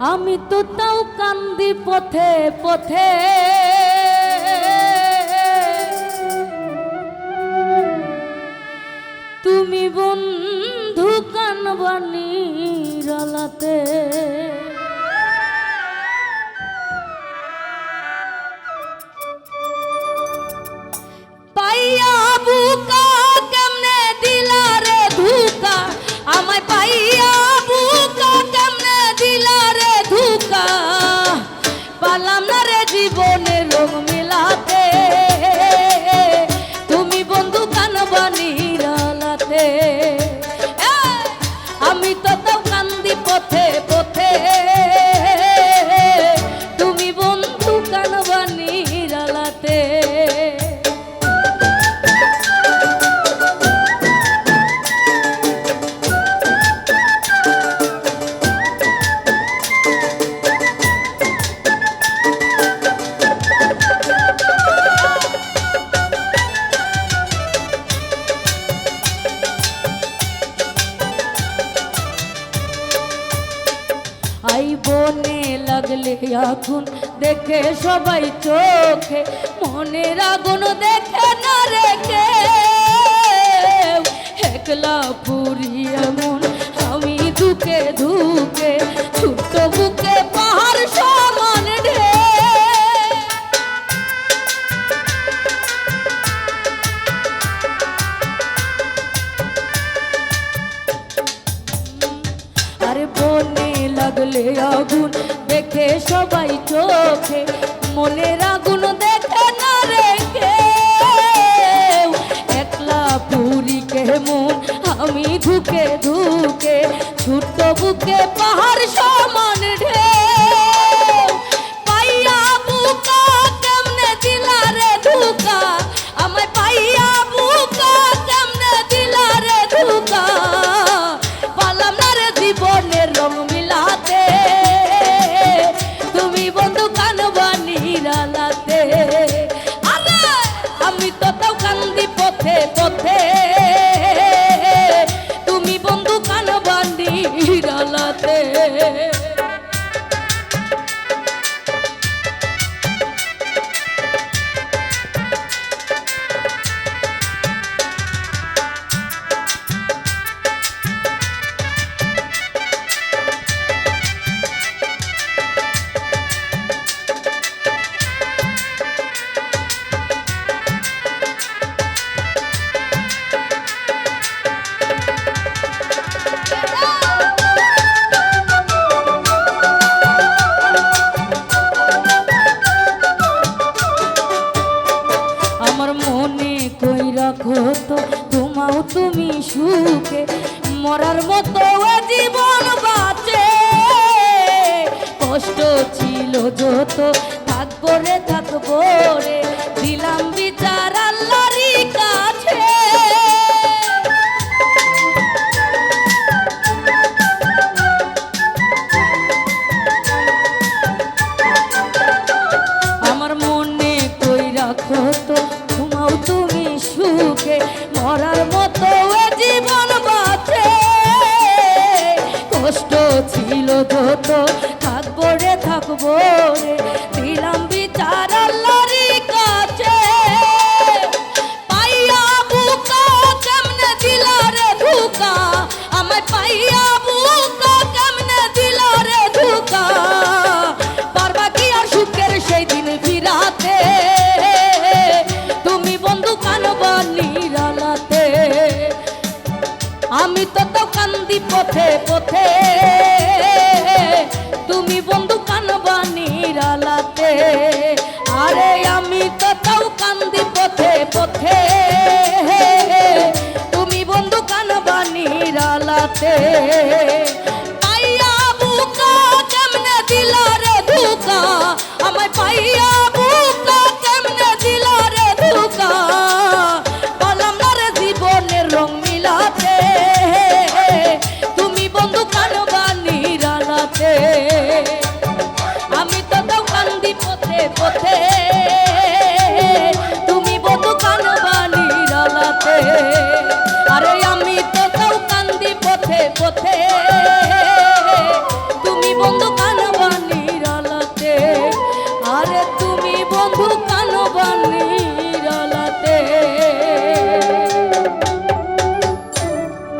আমি তো তাও কান্দি পথে পথে। তুমি বন্ধু কানবানি রালাতে বন্ধু লাগলে আগুন দেখে সবাই চোখে, মনের আগুন দেখে না রেখে। একলা পুরি এমন, আমি দুকে ধুকে ছোট্ট বুকে পাহাড় সমান আরে বনে লাগলে আগুন সবাই চোখে, মনের আগুন দেখে না রেখে। একলা পুরি কে মন আমি ধুকে ধুকে ছোট্ট বুকে পাহাড় ছিল থাকব রে থাকব রে। দিলাম বিচার আল্লাহরই কাছে। আমার মনে কই রাখো তো ঘুমাও তুমি সুখে। মরার মতো জীবন বাঁচে। কষ্ট ছিল যত, থাকব রে, থাকব আমি তো তো কান্দি পথে পথে। তুমি বন্ধু কানবা নিরালাতে আরে আমি তো কান্দি পথে পথে। তুমি বন্ধু কানবা নিরালাতে পাইয়া বুকা কেমনে দিলা রে ধুকা আমায় পাইয়া